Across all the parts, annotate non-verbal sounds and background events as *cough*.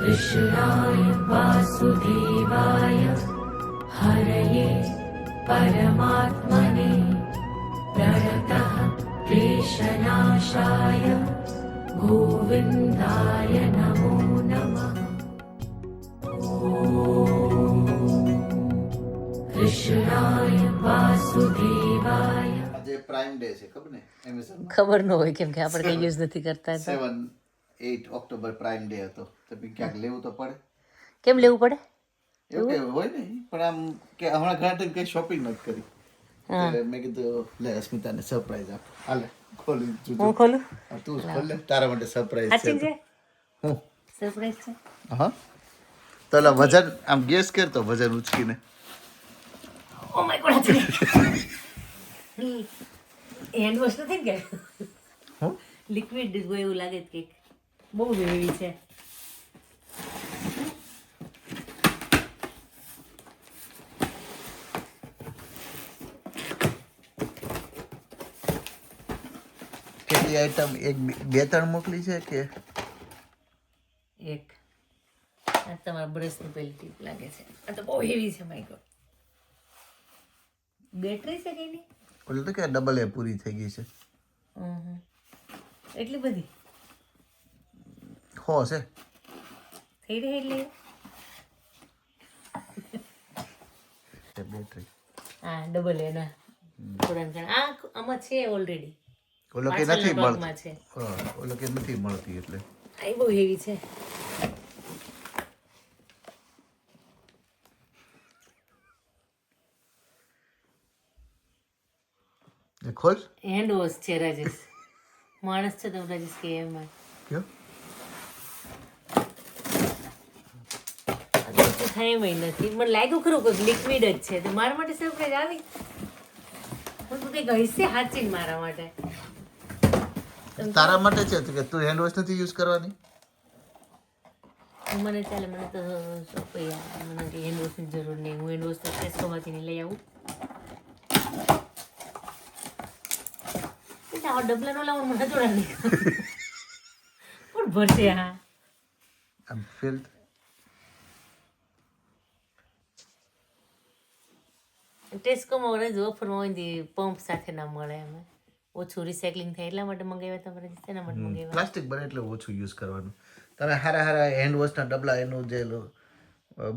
कृष्णाय वासुदेवाय हरये परमात्मने प्रणतः क्लेशनाशाय गोविन्दाय नमो नमः कृष्णाय वासुदेवाय આજે પ્રાઇમ ડે છે ખબર ને એમેઝોન ખબર ન હોય કેમ કે આપણે કઈ યુઝ નથી કરતા તો. Seven eight October prime day હતો તો બી ક્યાંક લેવું તો પડે. કેમ લેવું પડે? એવું કે હોય ને પણ આમ કે હમણાં ઘણા ટાઈમ કઈ શોપિંગ નથી કરી. એટલે મેં કીધું લે અસ્મિતાને સરપ્રાઈઝ આપ. હાલે ખોલી. હું ખોલું? તું ખોલ લે તારા માટે સરપ્રાઈઝ છે હું? સરપ્રાઈઝ છે? હા. તો લા વજન આમ ગેસ કરતો વજન ઉચકીને. Oh my God hand wash નથી કે? લિક્વિડ એવું લાગે કે બહુ હેવી છે. કેટલી આઈટમ એક બે- ત્રણ મોકલી છે કે? એક. આ તમારા બ્રશની પેલી ટીપ લાગે છે. આ તો બહુ હેવી છે માય ગોડ બેટરી છે કે નહીં ઓલું તો કે ડબલ એ પૂરી થઈ ગઈ છે. એટલી બધી? હો છે. થઈ રહી એટલી? બેટરી હા ડબલ એના થોડા ઘણા આ આમાં છે ઓલરેડી ઓલો કે નથી મળતી. ઓલો કે નથી મળતી એટલે. આ બહુ હેવી છે. ખોલ. હેન્ડ વોશ છે રાજેશ. માણસ છે તો રાજેશ કે એમાં કયો? થાય એમ નથી. મને લાગ્યું ખરું કે લિક્વિડ જ છે. તો મારા માટે સરપ્રાઈઝ આવી. હું તો કંઈક હશે સાચી મારા માટે. તારા માટે છે કે તું હેન્ડ વોશ નથી યુઝ કરવાની? મને ચાલે મને તો મને હેન્ડ વોશની જરૂર નહીં. હું હેન્ડ વોશ તો ટેસ્કોમાંથી નહીં લઈ આવું. આ ડબલા નો લાવવાનું મને જોડા નહીં પણ ભરશે હા આમ ફિલ્ડ ટેસ્કોમાં વરસ ઓફરમાં હોય પંપ સાથે ના મળે એમ. ઓછું રિસાયકલિંગ થાય એટલા માટે મંગાવ્યા તમારે તેના માટે મંગાવ્યા. પ્લાસ્ટિક બને એટલે ઓછું યુઝ કરવાનું. તમે હારા હારા હેન્ડ વોશના ડબલા એનું જે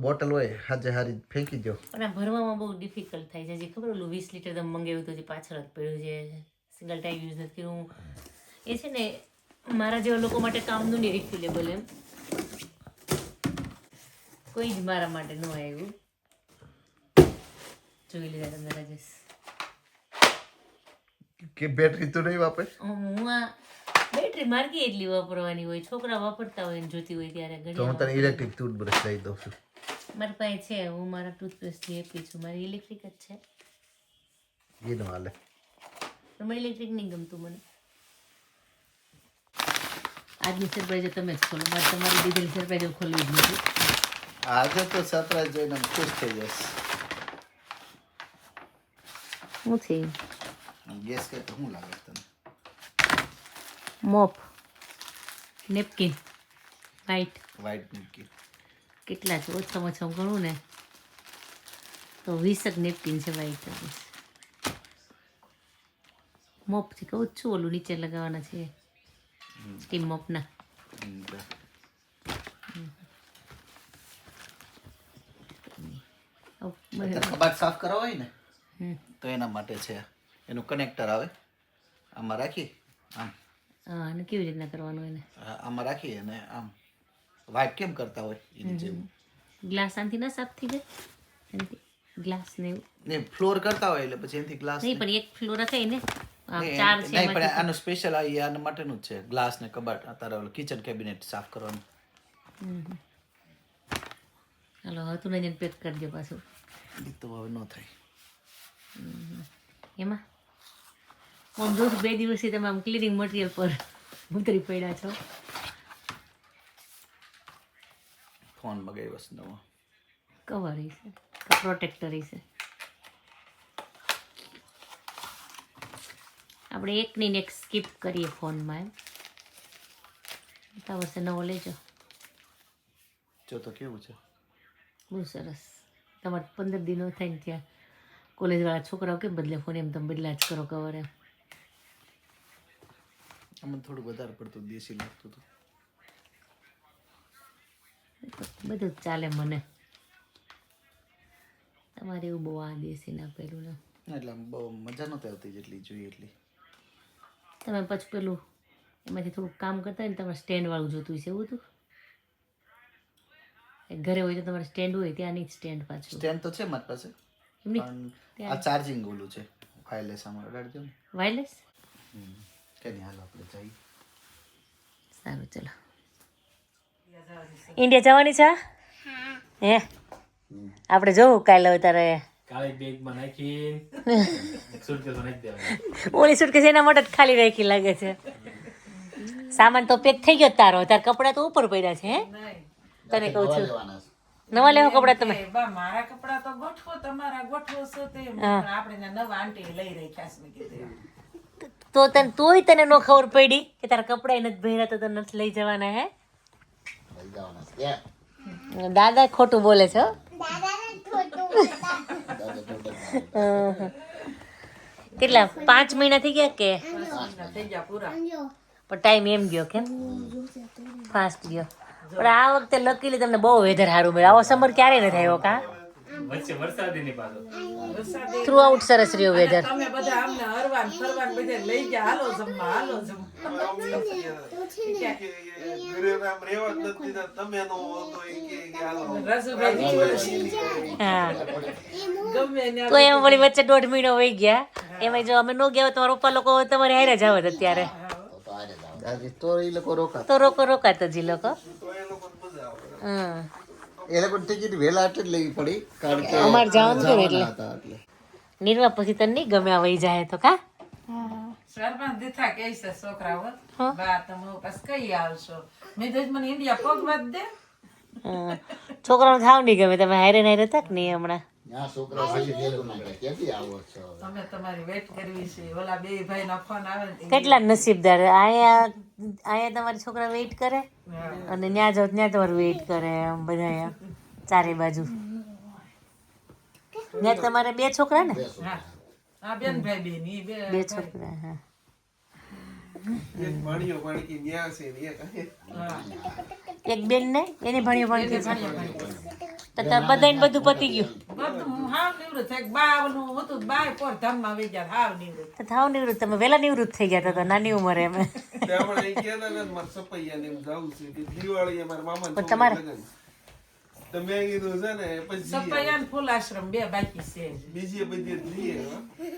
બોટલ હોય હાજે હારી ફેંકી દો આ ભરવામાં બહુ ડિફિકલ્ટ થાય છે. જે ખબર ઓલું વીસ લીટર તમે મંગાવ્યું તો જે પાછળ જ પડ્યું છે. સિંગલ ટાઈમ યુઝ નથી કર્યું. એ છે ને મારા જેવા લોકો માટે કામનું નહીં રિફિલેબલ એમ. કોઈ જ મારા માટે ન આવ્યું. જોઈ લીધા તમે રાજેશ. કે બેટરી તો નહીં વાપરે? હું આ બેટરી માર્ગી એટલી વાપરવાની હોય. છોકરા વાપરતા હોય ને જોતી હોય ત્યારે તો હું તને ઇલેક્ટ્રિક ટૂથબ્રશ લઈ દઉં છું. મારી પાસે છે. હું મારા ટૂથપેસ્ટથી હેપી છું. મારી ઇલેક્ટ્રિક જ છે. એ નો હાલે. તો મને ઇલેક્ટ્રિક નહીં ગમતું મને. આજની સરપ્રાઈઝ તમે જ ખોલો. મારે તમારી દીધેલી સરપ્રાઈઝ ખોલવી જ નથી. આજે તો સરપ્રાઈઝ જોઈને ખુશ થઈ જશે શું છે? ગેસ કે શું લાગે તને? Mop. Napkin. White white napkin. કેટલા છે? ઓછામાં ઓછા ગણું ને તો વીસક નેપકિન છે વ્હાઈટ મોપ છે કહું જ છું ઓલું નીચે લગાવવાના છે. સ્ટીમ મોપના. કબાટ સાફ કરવા હોય ને. તો એના માટે છે. એનું કનેક્ટર આવે. આમાં રાખી આમ. હા અને કેવી રીતના કરવાનું એને? આમાં રાખી અને આમ વાઇપ કેમ કરતા હોય એની જેવું. ગ્લાસ આનથી ના સાફ થઈ જાય? ગ્લાસ ને ને ફ્લોર કરતા હોય એટલે પછી એનથી ગ્લાસ નહીં પણ એક ફ્લોર થાય ને ચાર છે નહીં પણ આનું સ્પેશિયલ આ આના માટેનું જ છે. ગ્લાસ ને કબાટ તારા કિચન કેબિનેટ સાફ કરવાનું. હાલો હવે તું નહીં પેક કરજો પાછું. તો હવે ન થાય. એમાં? આમ જો બે દિવસથી તમે આમ ક્લિનિંગ મટીરિયલ પર ઉતરી પડ્યા છો. ફોન મગાવ્યો છે નવો કવર છે. પ્રોટેક્ટર છે. આપણે એક ને એક સ્કીપ કરીએ ફોનમાં એમ. તા વર્ષે નવો લેજો. જો તો કેવું છે? બહુ સરસ. તમારે પંદર દિનો થાય ને ત્યાં કોલેજવાળા છોકરાઓ કેમ બદલે ફોન એમ તમે બદલા જ કરો કવર એમ. આમાં થોડું વધારે પડતું દેશી લાગતું હતું. બધું જ ચાલે મને. તમારે એવું બહુ આ દેશી ના પેલું ને. એટલે બહુ મજા નહોતી આવતી જેટલી જોઈએ એટલી. તમે પછી પેલું એમાંથી થોડુંક કામ કરતા ને તમારે સ્ટેન્ડ વાળું જોતું હશે એવું હતું? ઘરે હોય તો તમારે સ્ટેન્ડ હોય ત્યાં નહીં સ્ટેન્ડ પાછું. સ્ટેન્ડ તો છે મારી પાસે એમની પણ આ ચાર્જિંગ ઓલું છે વાયરલેસ આમાં અડાડી દો ને. વાયરલેસ હમ. હાલ આપણે સારું ચલો. ઇન્ડિયા જવાની છે? હે? આપણે જોવું કાલે અત્યારે તારે *laughs* ઓલી સુટકેસ એના માટે જ ખાલી રાખી લાગે છે. સામાન તો પેક થઈ ગયો તારો. તાર કપડાં તો ઉપર પડ્યા છે હે? તને કહું છું. નવા લેવા કપડાં તમે? મારા કપડા તો ગોઠવો તમારા ગોઠવો છો તે. આપણે નવા આંટી લઈ રહી છે મેં કીધું. તો તને તોય તને નો ખબર પડી કે તારા કપડા નથી ભર્યા તો તને નથી લઈ જવાના હે? દાદા ખોટું બોલે છે. કેટલા પાંચ મહિના થઈ ગયા કે? પૂરા. પણ ટાઈમ એમ ગયો કેમ? ફાસ્ટ ગયો. પણ આ વખતે લકીલી તમને બહુ વેધર સારું મળ્યું. આવો સમર ક્યારે નથી આવ્યો કા? વચ્ચે પાછો થ્રુ આઉટ સરસ રહ્યો વેધર તમે બધા અમને હરવાન ફરવાન બધે લઈ ગયા. હાલો જમવા હાલો જમવા. હા. તો એમ વળી વચ્ચે દોઢ મહિનો વહી ગયા. એમાં જો અમે નો ગયા તમારા પપ્પા લોકો તમારે હારે જ આવત અત્યારે. તો રોકા તો રોકો રોકાતો જ લોકો. હમ એ લોકો ટિકિટ વહેલા એટલે જ લેવી પડી કારણ કે અમારે જવાનું હતું એટલે. નિર્વા પછી તને નહીં ગમે વહી જાય તો કા? સરપંચ દીઠા કે છે છોકરાઓ હા. બા તમે બસ કઈ આવશો? મેં તો મને ઇન્ડિયા પગ વાત દે. છોકરાઓ છોકરાઓને થાવ નહીં ગમે તમે હારે નહીં રહેતા કે નહીં હમણાં. તમે તમારી વેટ કરવી છે. ઓલા બે ભાઈ ના ફોન આવે ને કેટલા નસીબદાર. અહીંયા અહીંયા તમારા છોકરા વેઇટ કરે અને ત્યાં જાઓ ત્યાં તમારું વેઇટ કરે એમ બધા અહીંયા ચારે બાજુ. ત્યાં તમારે બે છોકરા ને? હા. હા બેન ભાઈ બેન બે બે છોકરા હા. હા. એક બેન ને? એની ભણ્યો ભણતી છે. તો તાર બધાને બધું પતી ગયું. બા ઓલું હતું બાય પોર ધામમાં વહી ગયા હાવ નિવૃત્ત. તો થાવ નિવૃત્ત. તમે વહેલા નિવૃત્ત થઈ ગયા હતા નાની ઉંમરે અમે તમારે તમે કીધું છે ને પછી ફૂલ આશ્રમ બે બાકી છે. બીજી બધી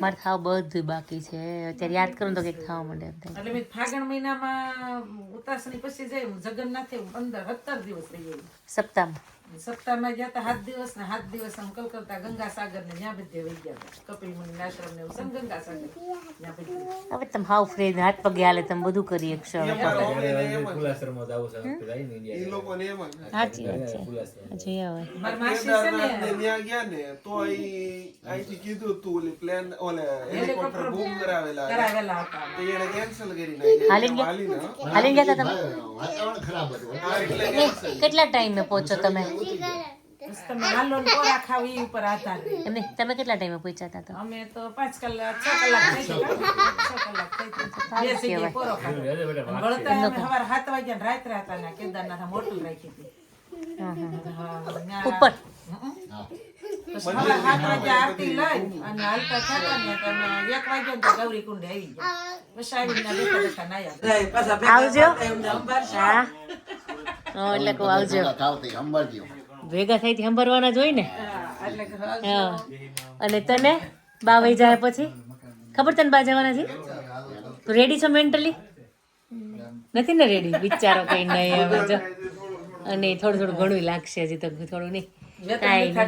મારે ખાવ બધું બાકી છે. અત્યારે યાદ કરું તો કંઈક ખાવા માંડે એટલે મેં ફાગણ મહિનામાં ઉતાસણી પછી જઈ જગન્નાથે પંદર સત્તર દિવસ રહી. સપ્તાહમાં. સપ્તાહમાં ગયા હતા સાત દિવસ ને સાત દિવસ આમ કલકત્તા ગંગા સાગર ને જ્યાં બધે વહી ગયા હતા. કપિલ મુનિ આશ્રમ ને એવું છે ને ગંગા સાગર ત્યાં બધે હવે તમે હાવ ફ્રી હાથ પગે હાલે તમે બધું કરી એક એમ સાચી વાત છે. મારી માસી છે ને ત્યાં ગયા ને તો અહીંથી કીધું તું ઓલી પ્લેન ઓલે હેલિકોપ્ટર બુક કરાવેલા કરાવેલા હતા. તો એને કેન્સલ કરી નાખ્યા. હાલીને ગયા? હાલીને, ગયા હતા તમે? હા, એટલે cancel. કેટલા ટાઈમે પહોંચો તમે? તમે તમે કેટલા ટાઈમે પહોંચ્યા હતા તો? અમે તો પાંચ કલાક છ કલાક થઈ ગયા. છ કલાક થઈ ગયા. બે જગ્યાએ પોરો ખાધો રહેજે બેટા વળતા અમે સવારે સાત વાગ્યા ને રાત્રે ને કેદારનાથ મોટું રાખી હતી. ઉપર? સાત વાગ્યા આરતી લઈ અને હાલતા થતા ને તો એક વાગ્યા ને તો ગૌરી કુંડે આવી ગયા. પછી આવીને બેઠા બેઠા નાયા. આવજો. આવજો હા હા, એટલે કહું આવજો. ભેગા થઈ સંભળવાના જ હોય ને? હા અને તને? બા વહી જાય પછી? ખબર તને બા જવાના છે? તો રેડી છો મેન્ટલી નથી ને રેડી વિચારો કઈ નહીં હવે જો. અને થોડું થોડું ઘણું લાગશે હજી તો થોડું નહીં.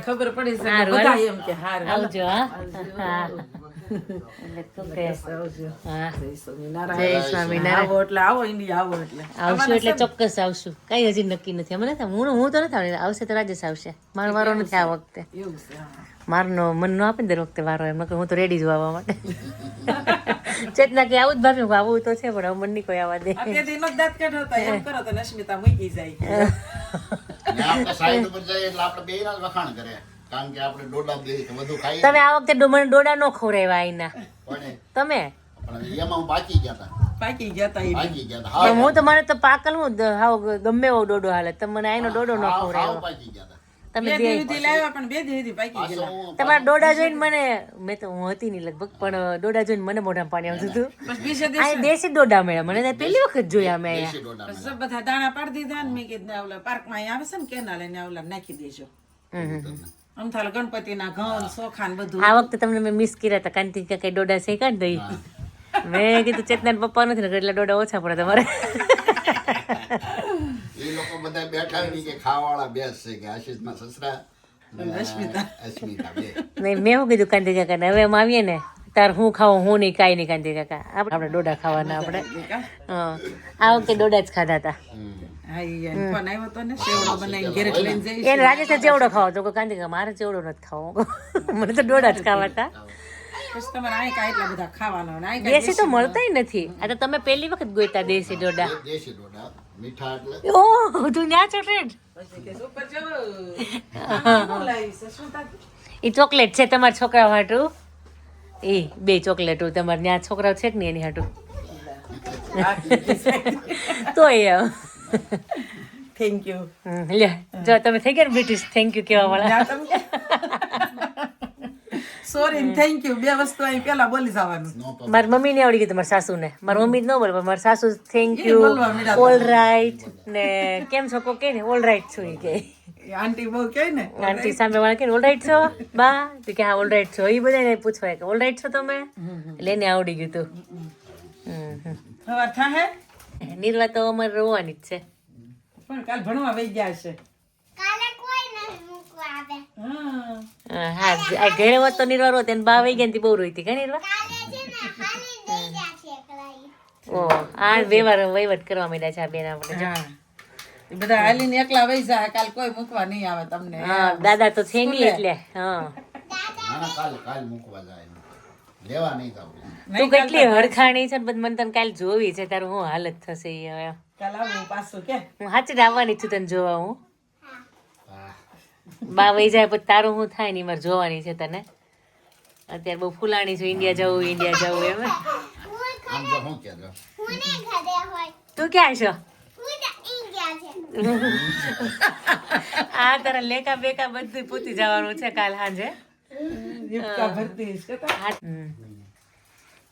ખબર પડી છે હારું, બધા હાલો. એમ કે હાર આવજો હા. હા. *laughs* એટલે તું કે. હા. જય સ્વામિનારાયણ. જય સ્વામિનારાયણ. આવો એટલે આવો ઇન્ડિયા આવો એટલે. આવશું એટલે ચોક્કસ આવશું. કઈ હજી નક્કી નથી. અમે નથી હું હું તો નથી આવશે તો રાજેશ આવશે. મારો વારો નથી આ વખતે. મારનો મન નો આપે ને દર વખતે વારો એમ. નકર હું તો રેડી જ આવવા માટે. *laughs* ચેતના કે આવું જ ભાભી આવું તો છે પણ મનની કોઈ આવવા દે. દાંત કાઢો એમ કરો તો નસ્મિતા મૂકી જાય. આપણે સાઈડ ઉપર જઈએ એટલે આપણે બે વખાણ કરે. કારણ કે આપણે ડોડા દે વધુ ખાઈ તમે આ વખતે ડો- મને ડોડા નો ખવડાવ્યા આઈના. તમે? પણ એમાં બાકી ગયા હતા પાકી ગયા હતા હું તો મને તો પાકલ હું હાવ ગમે એવો ડોડો હાલે. તમે મને આઈનો ડોડો નો ગયા હતા તમે બે બે લાવ્યા પણ બે દિવસથી પાકી પાછો તમારા ડોડા જોઈને મને મેં તો હું હતી નહીં લગભગ પણ ડોડા જોઈને મને મોઢામાં પાણી આવતું હતું. આ દેશી ડોડા મળ્યા મને પહેલી વખત જોયા મેં પછી બધા દાણા પાડી દીધા ને મેં કીધું પાર્કમાં આવે છે ને કેનાલ એને નાખી દેજો. આમ થાળ ગણપતિના ઘઉં ચોખા ને બધું. આ વખતે તમને મેં મિસ કર્યા હતા કાંતિ કઈ ડોડા છે કાઢ દઈ મેં કીધું ચેતના પપ્પા નથી ને એટલે ડોડા ઓછા પડે તમારે. એ લોકો બધા બેઠા કે ખાવાવાળા બેસ છે કે આશીષના સસરા નહીં મેં શું કીધું કાંતિ કાકાને હવે અમે આવીએ ને તાર હું ખાઉં હું નહીં કાંઈ નહીં કાંતિ કાકા. આપણે ડોડા ખાવાના આપણે. હા. આ વખતે ડોડા જ ખાધા હતા. એને રાજેશ ચેવડો ખાવો તો કાંતિ મારે ચેવડો નથી ખાવો. મને તો ડોડા જ ખાવા હતા. પછી તમારે અહીં કાંઈ એટલા બધા ખાવાના ને અહીં કાંઈ દેશી તો મળતાય નથી. આ તો તમે પહેલી વખત ગોઈતા દેશી ડોડા. એ દેશી ડોડા મીઠા એટલે. ઓહ તું ન્યા તાતું? એ ચોકલેટ છે તમારા છોકરા હાટું? એ બે ચોકલેટ તમારે ત્યાં છોકરાઓ છે કે નહીં એની હાટું? તો એ *laughs* થેન્ક યુ લે જો તમે થઈ ગયા બ્રિટિશ થેન્ક યુ કેવા વાળા. સોરી થેન્ક યુ બે વસ્તુ અહીં પેલા બોલી જવાનું. મારી મમ્મી ને આવડી ગઈ તમારા સાસુને. મારી મમ્મી ન બોલે પણ મારા સાસુ થેન્ક યુ ઓલ રાઈટ ને કેમ છો કો કે ને ઓલ રાઈટ છું કે. એ આંટી બહુ કહે ને આંટી સામે વાળા કે ઓલ રાઈટ છો? બા? તો કે હા ઓલ રાઈટ છો. એ બધાને પૂછવાય કે ઓલ રાઈટ છો તમે? એટલે એને આવડી ગયું તું. હમ, હમ. સવાર થાહે? *laughs* નિર્વા તો અમારે રોવાની જ છે. પણ કાલ ભણવા વહી ગયા છે. કાલે કોઈ નહીં મૂકવા આવે. હા. હા, હા આ ઘરે હોત તો નિર્વા રોત એને બા વહી ગયા તી બહુ રોઈતી કે નિર્વા કાલે છે ને ખાલી દઈ જશે કરાઈ ઓ આ વ્યવહાર વહીવટ કરવા માંડ્યા છે આ બેન આપણે હા. બધા હાલીને એકલા વહી કાલ કોઈ મૂકવા નહીં આવે તમને. હા દાદા તો છે નહીં એટલે હા. ના ના કાલ કાલ મૂકવા જાય લેવા નહીં જાવ તું કેટલી હરખાણી છે બધું મને તને કાલ જોવી છે તારું હું હાલત થશે એ હવે? કાલ આવું પાછું કે? હું સાચી જ આવવાની છું તને જોવા હું? બા વહી જાય પછી તારું હું થાય ને મારે જોવાની છે તને? અત્યારે બહુ ફૂલાણી છું ઇન્ડિયા જવું ઇન્ડિયા જવું એમ. તો ક્યાં છો? હું તો ઈ ગયા છે. *laughs* આ તારા લેકા બેકા બધું પૂતી જવાનું છે કાલ સાંજે.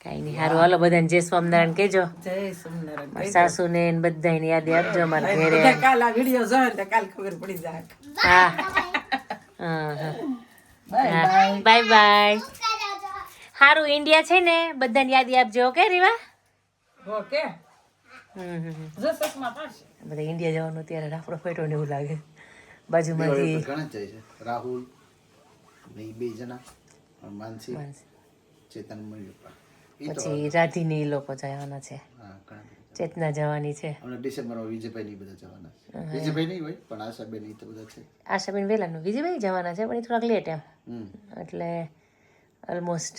કઈ નહીં સારું હાલો બધાને જય સ્વામિનારાયણ કેજો જય સ્વામિનારાયણ સાસુ ને બધાને યાદ આપજો અમારા ઘેરે. કાલ આ વીડિયો જોયો ને તો કાલ ખબર પડી જાય. હા. હા હા. Bye bye. સારું ઇન્ડિયા છે ને બધાને યાદ આપજો ઓકે રીવા? ઓકે બધા ઇન્ડિયા જવાનું ત્યારે રાફડો ફેટો ને એવું લાગે. બાજુમાંથી રાહુલ ને બે જણા માનસી ચેતન મયુર પછી રાધીની એ લોકો જવાના છે. હા. ચેતના જવાની છે. હમણાં ડિસેમ્બરમાં વિજયભાઈ ની બધા જવાના છે. વિજયભાઈ નહીં હોય પણ આશાબેન ઈ તો બધા છે. આશાબેન વહેલાનું વિજયભાઈ જવાના છે પણ એ થોડાક લેટ એમ. એટલે ઓલમોસ્ટ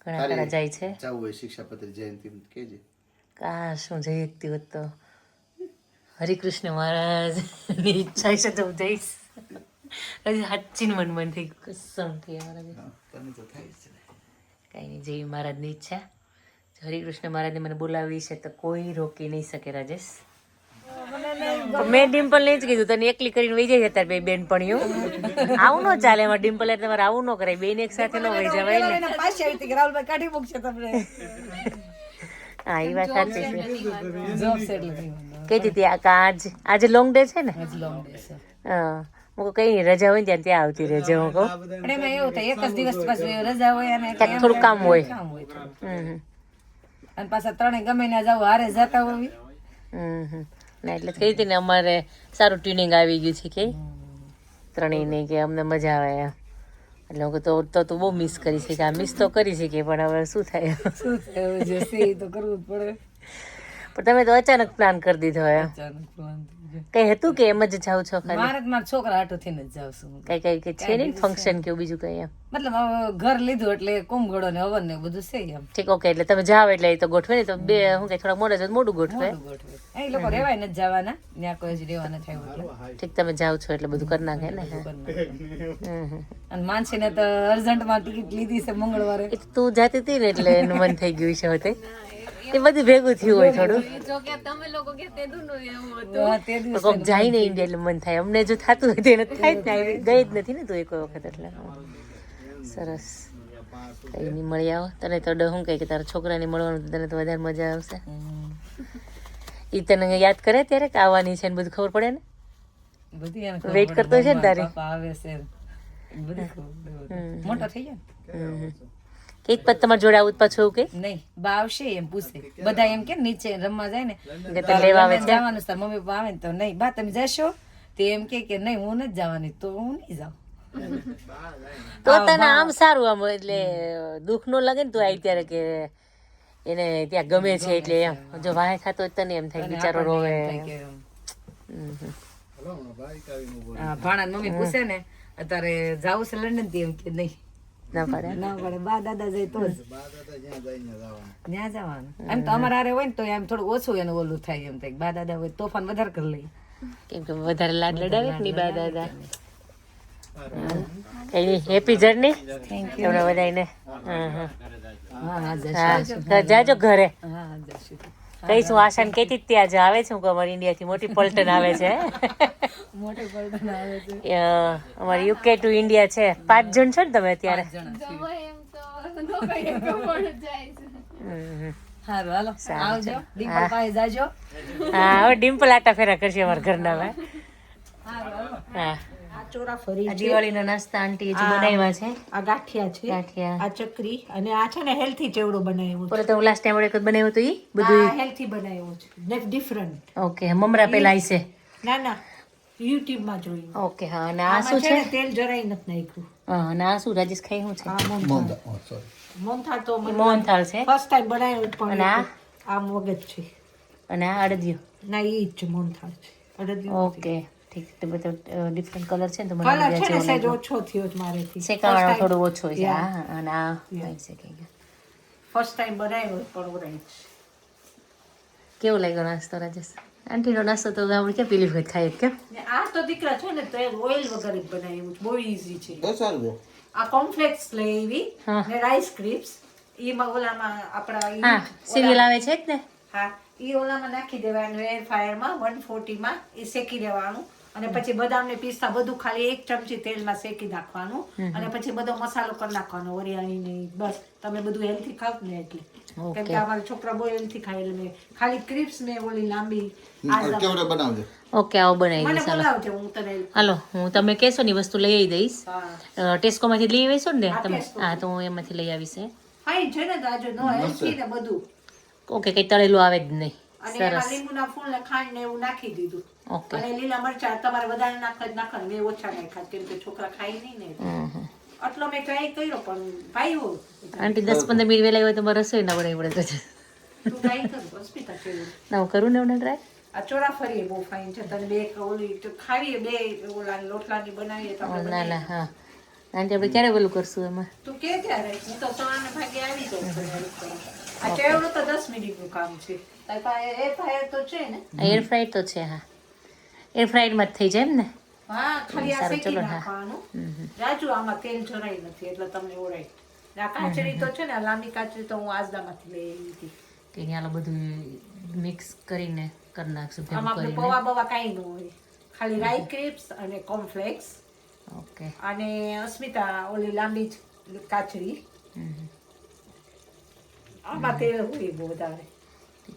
ઘણા ઘણા જાય છે. જવું હોય શિક્ષાપત્ર જયંતિ કેજે. કા શું જઈ એકતી હોત તો. હરિકૃષ્ણ મહારાજની ઈચ્છા છે તો હું જઈશ. હજી સાચીને મન મન થઈ કસમ થઈ અમારા તને તો થાય છે. કાંઈ નહીં જેવી મહારાજની ઈચ્છા. હરિકૃષ્ણ મહારાજને મને બોલાવી છે તો કોઈ રોકી નહીં શકે રાજેશ. મેં ડિમ્પલ ને જ કીધું તને એકલી કરીને વહી જાય તાર બે બેન પણ આવું ન ચાલે એમાં ડિમ્પલ એટલે તમારે આવું ન કરાય બેન એક સાથે ન વહી જવાય ને પાછી આવી હતી રાહુલભાઈ કાઢી મૂકશે તમને. હા એ વાત સાચી છે. કઈ દીધી આ આજ આજે લોંગ ડે છે ને? લોંગ ડે છે. હા. હું કઈ નહીં રજા હોય ત્યાં ત્યાં આવતી રહેજે હું કહું. પણ એમાં એવું થાય એક જ દિવસ પાછું રજા હોય અને ક્યાંક થોડું કામ હોય. અને પાછા ત્રણે ગમે ના જાવ હારે જતા હોય હમ હમ. ના એટલે કહી હતી ને અમારે સારું ટ્યુનિંગ આવી ગયું છે કે? ત્રણેયને કે અમને મજા આવે એમ. એટલે હું તો તો તો બહુ મિસ કરી છે કે? આ મિસ તો કરી છે કે પણ હવે શું થાય? શું થયું જે છે એ તો કરવું જ પડે. પણ તમે તો અચાનક પ્લાન કરી દીધો એમ. અચાનક ગયો. કઈ હતું કે એમ જ જાવ છો ખાલી? મારે મારા છોકરા હાટુ થઈને જ જાવ છું. કઈ કઈ કે છે ને ફંક્શન કે બીજું કઈ એમ? મતલબ ઘર લીધું એટલે કુંભગળો ને હવન ને બધું છે એમ. ઠીક ઓકે એટલે તમે જાવ એટલે એ તો ગોઠવે ને તો બે હું કે થોડા મોડા જાવ મોડું ગોઠવે. એ લોકો રેવાય નથી જવાના ત્યાં કોઈ જ રેવા નથી આવ્યું એટલે. ઠીક તમે જાઓ છો એટલે બધું કરી નાખે ને. અને માનસીને તો અર્જન્ટમાં ટિકિટ લીધી છે મંગળવારે. તું જાતી હતી ને એટલે એનું મન થઈ ગયું છે હોતે એ બધું ભેગું થયું હોય થોડું. દિવસે કોક જાય ને ઇન્ડિયા એટલે મન થાય. અમને જો થતું હોય તો એને થાય જ ને. ગઈ જ નથી ને તું એક વખત એટલે. સરસ. કઈ નહીં મળી આવો. તને તો ડ- શું કહે કે તારા છોકરાને મળવાનું તને તો વધારે મજા આવશે. એ તને યાદ કરે ત્યારે કે આવવાની છે ને બધું ખબર પડે ને? બધી ખબર કરતો છે ને તારે? આવે છે. મોટો થઈ જાય. કે એક પછી તમારી જોડે આવું પાછું એવું કે? નહીં બા આવશે એમ પૂછે. બધા એમ કે નીચે રમવા જાય ને. કે લેવા આવે છે. જવાનું સર મમ્મી પપ્પા આવે ને તો નહીં. બા તમે જશો? તે એમ કે કે નહીં હું નથી જવાની તો હું નહીં જાઉં. તો તને આમ સારું આમ એટલે દુઃખ નો લાગે ને તું આવી ત્યારે કે એને ત્યાં ગમે છે એટલે એમ. જો વાહે ખાતો હોય તને એમ થાય બિચારો રોવે. ભાણાને મમ્મી પૂછે ને અત્યારે જાવું છે લંડન? થી એમ કે નહીં. ના પાડે? ના પડે. બા દાદા જાય તો ત્યાં જવાનું. એમ તો અમારે હારે હોય ને તો એમ થોડું ઓછું એનું ઓલું થાય એમ થાય બા દાદા હોય તોફાન વધારે કરી લઈએ. કેમ કે વધારે લાડ લડાવે કે બા દાદા? નહીં હેપી જર્ની તમને બધાને હા હા. હા હા હા જાજો ઘરે. હા હા જશે છું આશાને કહેતી જ ત્યાં જ આવે છે હું કે અમારી ઇન્ડિયાથી મોટી પલટન આવે છે. મોટી પલટન આવે છે. અમારી યુકે ટુ ઇન્ડિયા છે. પાંચ જણ છો ને તમે અત્યારે? હા. હવે ડિમ્પલ આટા ફેરા કરશે અમારા ઘરના હા. ચોરા ફરી છે. દિવાળીના નાસ્તા આંટી જે બનાવ્યા છે. આ ગાંઠિયા છે ગાંઠિયા. આ ચકરી અને આ છે ને હેલ્થી ચેવડો બનાવ્યો છે. તો લાસ્ટ ટાઈમ વડે બનાવ્યું તો ઈ? બધું હેલ્થી બનાવ્યો છે. ડિફરન્ટ ઓકે મમરા પેલા છે ના ના યુટ્યુબમાં જોયું. ઓકે હા અને આ શું છે તેલ જરાય નથી નાખ્યું. હા અને આ શું રાજેશ ખાઈ શું છે? આ મોહનથાળ. મોહનથાળ તો મોહનથાળ છે? ફર્સ્ટ ટાઈમ બનાવ્યો પણ અને આ? આ મગજ છે. અને આ અડદિયો? ના એ જ છે મોહનથાળ છે. અડદિયો ઓકે. ઠીક તો બધો ડિફરન્ટ કલર છે ને તો મને કલર છે ને સેજ ઓછો થયો જ મારેથી. શેકાવાળો થોડો ઓછો છે. હા અને આ આવી શકે ફર્સ્ટ ટાઈમ બનાવ્યો પણ ઓરેન્જ કેવો લાગ્યો નાસ્તો રાજેશ? આંટીનો નાસ્તો તો આપણે કે પેલી વખત ખાઈએ કેમ આ તો દીકરા છે ને તો ઓઇલ વગર જ બનાવ્યું છે. બહુ ઈઝી છે. બહુ સારું છે. આ કોમ્પ્લેક્સ લઈ આવી હા. ને રાઈસ ક્રિપ્સ એમાં ઓલામાં આપણા ઈ હા સિરિયલ આવે છે જ ને. હા ઈ ઓલામાં નાખી દેવાનું એર ફાયરમાં વન ફોર્ટીમાં એ શેકી દેવાનું. અને પછી બદામ ને પિસ્તા બધું ખાલી એક ચમચી તેલમાં શેકી નાખવાનું. અને પછી બધો મસાલો કરી નાખવાનો વરિયાળી ને બસ. તમે બધું હેલ્થી ખાવ ને એટલે. કેમ કે અમારા છોકરા બહુ હેલ્થી ખાય એટલે મેં ખાલી ક્રિપ્સ ને ઓલી લાંબી બનાવજો. ઓકે આવો બનાવી દઈશ હાલો હું તને હાલો હું તમે કહેશો ને વસ્તુ લઈ આવી દઈશ ટેસ્કો ટેસ્કોમાંથી લઈ આવીશો ને તમે? હા તો હું એમાંથી લઈ આવીશ હે. છે ને તાજો નો હેલ્થી ને બધું. ઓકે કઈ તળેલું આવે જ નહીં. અને સરસ. લીંબુના ફૂલ ને ખાંડ ને એવું નાખી દીધું. ઓકે. અને લીલા મરચા તમારે વધારે નાખવા જ નાખવા મેં ઓછા નાખ્યા કેમ કે છોકરા ખાય નહીં ને. આટલો મેં ટ્રાય કર્યો પણ ભાઈ આંટી દસ પંદર મિનિટ વહેલા હોય તો મારે રસોઈ ના બનાવી પડે તો. ટ્રાય કર હોસ્પિટલ ના હું કરું ને એમને ટ્રાય? આ ચોરા ફરીએ બહુ ફાઇન છે તને બે ઓલી ખાવીએ બે ઓલા લોટલાની બનાવીએ તો ના. ના હા. આંટી આપણે ક્યારે ઓલું કરશું એમાં? તું કે ત્યારે હું તો સવારના ભાગે આવી જાઉં છું આ ચેવડું તો દસ મિનિટનું કામ છે. એ ફાયર તો છે ને? એર ફ્રાય તો છે હા. એર ફ્રાઈડમાં જ થઈ જાય એમ ને? હા ખાલી આ શેકી નાખવાનું. રાજુ આમાં તેલ જરાય નથી એટલે તમને ઓરાય આ કાચરી તો છે ને આ લાંબી કાચરી તો હું આજદામાંથી લઈ આવી હતી. કે અહીંયા બધું મિક્સ કરીને કરી નાખશું ભેગું કરીને. પૌવા બવા કાંઈ ન હોય. ખાલી રાઈ ક્રિપ્સ અને કોર્નફ્લેક્સ ઓકે. અને અસ્મિતા ઓલી લાંબી કાચરી. આમાં તેલ હોય બહુ વધારે.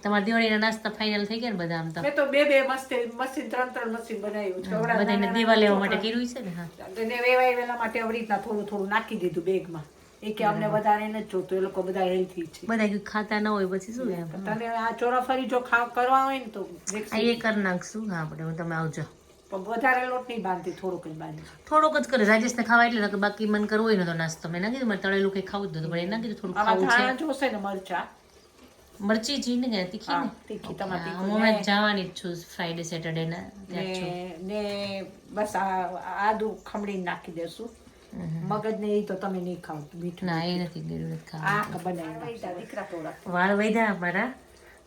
તમારા દિવાળીના નાસ્તા ફાઇનલ થઈ ગયા ને બધા આમ તો. મેં તો બે બે મસ્તી મશીન ત્રણ ત્રણ મશીન બનાવ્યું છે. બધાને દેવા લેવા માટે કર્યું છે ને હા. છોકરા. વેવાય વેલા માટે આવી રીતના થોડું થોડું નાખી દીધું બેગમાં. એ કે અમને વધારે નથી જોતું એ લોકો બધા હેલ્થી છે. બધા ખાતા ન હોય પછી શું એમ? તમે આ ચોરાફરી જો ખા કરવા હોય ને તો એ કરી નાખશું. હા આપણે હું તમે આવજો. પણ વધારે લોટ નહીં બાંધતી થોડુંક જ બાંધી થોડોક જ કરે. રાજેશને ખાવા એટલે બાકી મન કરવું હોય ને તો નાસ્તો. મેં ના કીધું મારે તળેલું કંઈ ખાવું જ નતું પણ એ ના કીધું થોડું ખાવું છે. જોશે ને મરચા. મરચી જી ને તીખી ને? તીખી તમારે હું જવાની જ છું ફ્રાઈડે સેટરડે ના ને બસ આ આદુ ખમણી નાખી દેશું. મગજ ને એ તો તમે નહીં ખાવ મીઠું ના એ નથી ગળ્યું નથી ખાવાનું. આ બનાવી દીકરા વાળ વૈધા અમારા.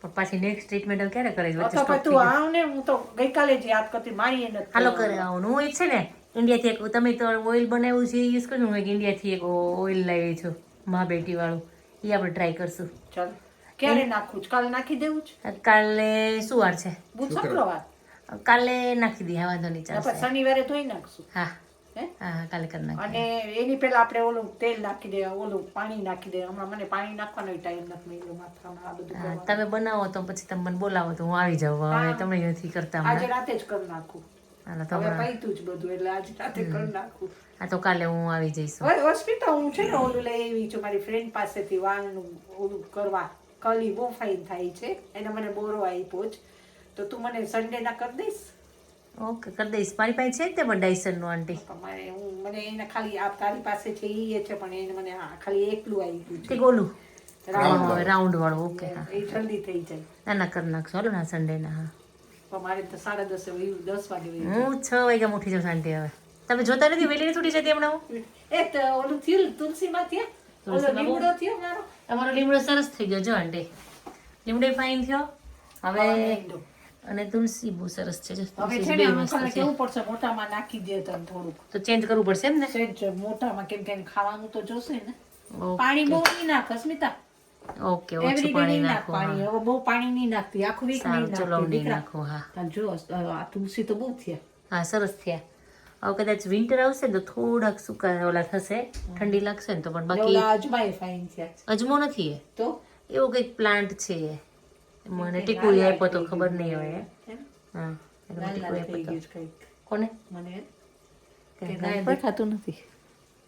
પણ પાછી નેક્સ્ટ ટ્રીટમેન્ટ ક્યારે કરે છે? વચ્ચે તો આવ ને હું તો ગઈકાલે જ યાદ કરતી મારી એ નથી. હાલો કરે આવવાનું. હું એ છે ને ઇન્ડિયાથી એક તમે તો ઓઇલ બનાવ્યું છે યુઝ કરશું હું એક ઇન્ડિયાથી એક ઓઇલ લાવી છું મા બેટી વાળું. એ આપણે ટ્રાય કરશું. ચાલ. ક્યારે નાખું છું કાલે નાખી દેવું છે કાલે શું વાર છે. બુધ શુક્રવાર. કાલે નાખી દઈએ વાંધો નહીં ચાલશે. શનિવારે ધોઈ નાખશું. હા. હા? હા કાલે કરી નાખીએ. અને એની પહેલા આપણે ઓલું તેલ નાખી દે ઓલું પાણી નાખી દે હમણાં મને પાણી નાખવાનો ટાઈમ નથી મળ્યો માથામાં આ બધું તમે બનાવો તો પછી તમે મને બોલાવો તો હું આવી જાઉં. હવે તમે નથી કરતા આજે રાતે જ કરી નાખું. હાલો તો હવે પૈતું જ બધું એટલે આજે રાતે કરી નાખું. હા તો કાલે હું આવી જઈશ. હોસ્પિટલ હું છે ને ઓલું લઈ આવી છું મારી ફ્રેન્ડ પાસેથી વાળનું ઓલું કરવા. કલી બહુ ફાઇન થાય છે. એને મને બોરો આપ્યો જ. તો તું મને સન્ડે ના કરી દઈશ? ઓકે કરી દઈશ. મારી પાસે છે તે પણ ડાયસનનું આંટી તમારે હું મને એને ખાલી આ તારી પાસે છે એ છે પણ એને મને હા ખાલી એકલું આપ્યું છે. ગોલું. રાઉન્ડ વાળું. ઓકે હા. એ જલ્દી થઈ જાય. ના ના કરી નાખશો. હાલો ના સન્ડેના હા. પણ મારે તો સાડા દસે દસ વાગે હું છ વાગ્યા ઉઠી જાઉં શાંતિ હવે. તમે જોતા નથી વેલી નથી ઉઠી જતી હમણાં હું? એ ઓલું થયું તુલસીમાં થયા? તમારો લીમડો સરસ થઈ ગયો જો આંટી. લીમડો ફાઇન થયો. હવે અને તુલસી બહુ સરસ છે હવે છે ને મસ્ત કેવું પડશે મોટામાં નાખી દે તને થોડુંક. તો ચેન્જ કરવું પડશે એમ ને મોટામાં કેમ કે ખાવાનું તો જોશે ને. પાણી બહુ નહીં નાખ અસ્મિતા. ઓકે ઓછું પાણી નાખો પાણી. હવે બહુ પાણી નહીં નાખતી આખું વીક નહીં ચલો નાખતી દીકરા. નાખો હા. જો આ તુલસી તો બહુ થયા. હા સરસ થયા. હવે કદાચ વિન્ટર આવશે તો થોડાક સુકા ઓલા થશે ઠંડી લાગશે ને તો પણ બાકી અજમાય ફાઇન છે. અજમો નથી એ. તો? એવો કંઈક પ્લાન્ટ છે એ. મને ટીકુડી આપ્યો તો ખબર નહીં હોય હા આપ્યો કોને? મને? નથી.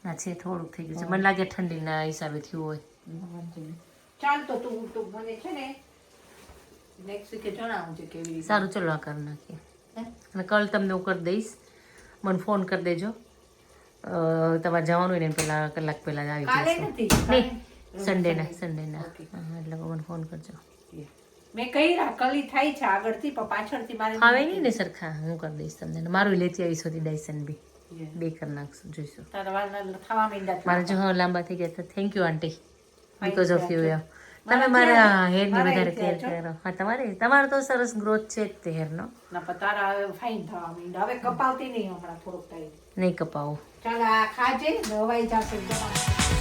ના છે થોડુંક થઈ ગયું છે. મને લાગે ઠંડીના હિસાબે થયું હોય. ચાલ તો તું તું મને છે ને નેક્સ્ટ વીકે જણાવું છે કેવી સારું ચલો આ કરી નાખીએ. અને કલ તમને હું કરી દઈશ. મને ફોન કરી દેજો. તમારે જવાનું હોય ને પહેલાં કલાક પહેલાં જ આવી જશે નહીં સન્ડેના સન્ડેના એટલે મને ફોન કરજો. મેં કહી રા કલી થાય છે આગળથી પણ પાછળથી મારે આવે નહીં ને સરખા? હું કરી દઈશ તમને. મારું લેતી આવીશ હતી ડાયસન બી બે કરી નાખશું જોઈશું. મારા જો લાંબા થઈ ગયા thank you aunty because of you થયા તમે મારા હેરની વધારે કેર કરો હા તમારે? તમારો તો સરસ ગ્રોથ છે જ તે હેરનો ના પણ તારા હવે ફાઇન થવા માંડ હવે કપાવતી નહીં હમણાં થોડોક ટાઈમ નહીં કપાવો. ચાલ આ ખાજે નવાઈ જશે